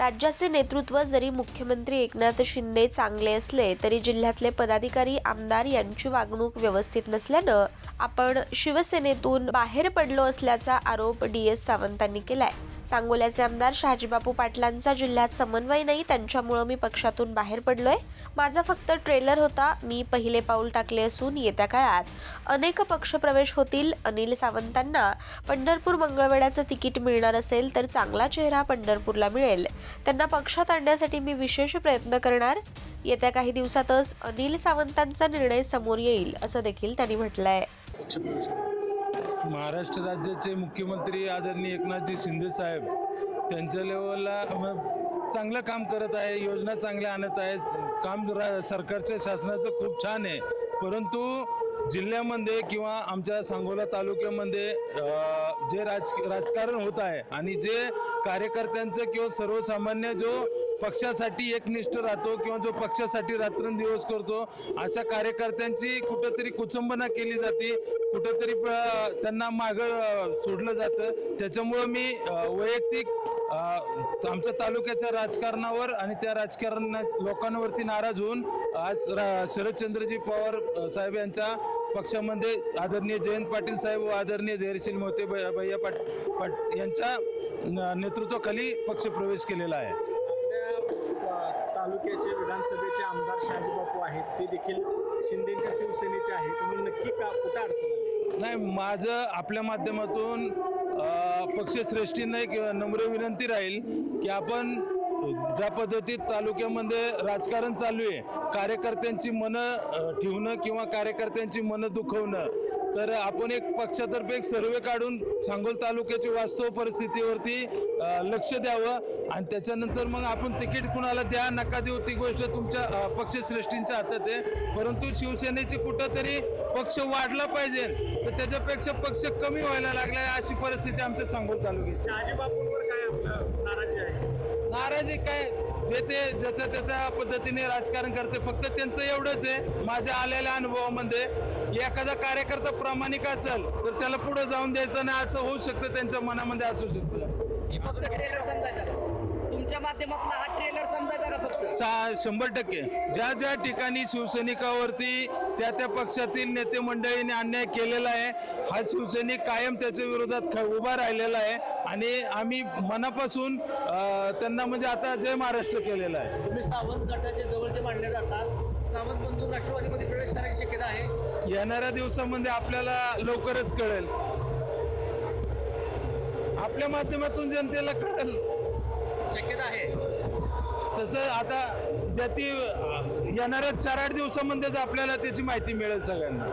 राज्याचे नेतृत्व जरी मुख्यमंत्री एकनाथ शिंदे चांगले असले तरी जिल्ह्यातले पदाधिकारी आमदार यांची वागणूक व्यवस्थित नसल्यानं आपण शिवसेनेतून बाहेर पडलो असल्याचा आरोप डी एस सावंतांनी केलाय. सांगोल्याचे आमदार शहाजीबापू पाटलांचा जिल्ह्यात समन्वय नाही त्यांच्यामुळं मी पक्षातून बाहेर पडलोय. माझा फक्त ट्रेलर होता मी पहिले पाऊल टाकले असून येत्या काळात. अनेक पक्षप्रवेश होतील अनिल सावंतांना. पंढरपूर मंगळवेड्याचं तिकीट मिळणार असेल तर चांगला चेहरा पंढरपूरला मिळेल. त्यांना पक्षात आणण्यासाठी मी विशेष प्रयत्न करणार. येत्या काही दिवसातच अनिल सावंतांचा निर्णय समोर येईल असं देखील त्यांनी म्हटलंय. महाराष्ट्र राज्याचे मुख्यमंत्री आदरणीय एकनाथजी शिंदे साहेब त्यांच्या लेवलला चांगलं काम करत आहे योजना चांगल्या आणत आहेत. काम रा- सरकारच्या शासनाचं खूप छान आहे. परंतु जिल्ह्यामध्ये किंवा आमच्या सांगोला तालुक्यामध्ये जे राज राजकारण होत आहे आणि जे कार्यकर्त्यांचं किंवा सर्वसामान्य जो पक्षासाठी एकनिष्ठ राहतो किंवा जो पक्षासाठी रात्रंदिवस करतो अशा कार्यकर्त्यांची कुठंतरी कुचंबना केली जाते. कुठंतरी प- त्यांना मागं सोडलं जातं. त्याच्यामुळं मी वैयक्तिक आमच्या तालुक्याच्या राजकारणावर आणि त्या राजकारणा लोकांवरती नाराज होऊन आज रा शरदचंद्रजी पवार साहेब यांच्या पक्षामध्ये आदरणीय जयंत पाटील साहेब व आदरणीय धैर्यशील मोहिते भैया पाट पाट यांच्या न- नेतृत्वाखाली पक्षप्रवेश केलेला आहे. तालुक्याचे विधानसभेचे आमदार शहाजी बापू आहेत. ते देखील शिंदेच्या शिवसेनेचे आहेत. म्हणून नक्की का कुठं अडचण नाही माझं आपल्या माध्यमातून पक्षश्रेष्ठींना एक नम्र विनंती राहील की आपण ज्या पद्धतीत तालुक्यामध्ये राजकारण चालू आहे कार्यकर्त्यांची मनं ठेवणं किंवा कार्यकर्त्यांची मनं दुखवणं तर आपण एक पक्षातर्फे एक सर्वे काढून सांगोल तालुक्याची वास्तव परिस्थितीवरती लक्ष द्यावं आणि त्याच्यानंतर मग आपण तिकीट कुणाला द्या नका देऊ ती गोष्ट तुमच्या पक्षश्रेष्ठींच्या हातात आहे. परंतु शिवसेनेची कुठंतरी पक्ष वाढला पाहिजे तर त्याच्यापेक्षा पक्ष कमी व्हायला लागला अशी परिस्थिती आमच्या सांगोल तालुक्याची. नाराजी काय? जे ते ज्याच्या त्याच्या पद्धतीने राजकारण करते फक्त त्यांचं एवढंच आहे माझ्या आलेल्या अनुभवामध्ये. एखादा कार्यकर्ता प्रामाणिक असेल तर त्याला पुढे जाऊन द्यायचं नाही असं होऊ शकतं त्यांच्या मनामध्ये असू शकतं. तुमच्या माध्यमातून हा ट्रेलर समजायचा का फक्त. सा शंभर टक्के. ज्या ज्या ठिकाणी शिवसैनिकावरती त्या त्या पक्षातील नेते मंडळींनी अन्याय केलेला आहे हा शिवसैनिक कायम त्याच्या विरोधात ख- उभा राहिलेला आहे आणि आम्ही मनापासून अं, त्यांना म्हणजे आता जय महाराष्ट्र केलेला आहे. तुम्ही सावंत गटाचे जवळचे मानले जातात. सावंत बंधू राष्ट्रवादीमध्ये प्रवेश करायची शक्यता आहे. येणाऱ्या दिवसामध्ये आपल्याला लवकरच कळेल. आपल्या माध्यमातून जनतेला कळेल. शक्यता आहे. तसं आता ज्या ती येणाऱ्या चार आठ दिवसामध्येच आपल्याला त्याची माहिती मिळेल सगळ्यांना.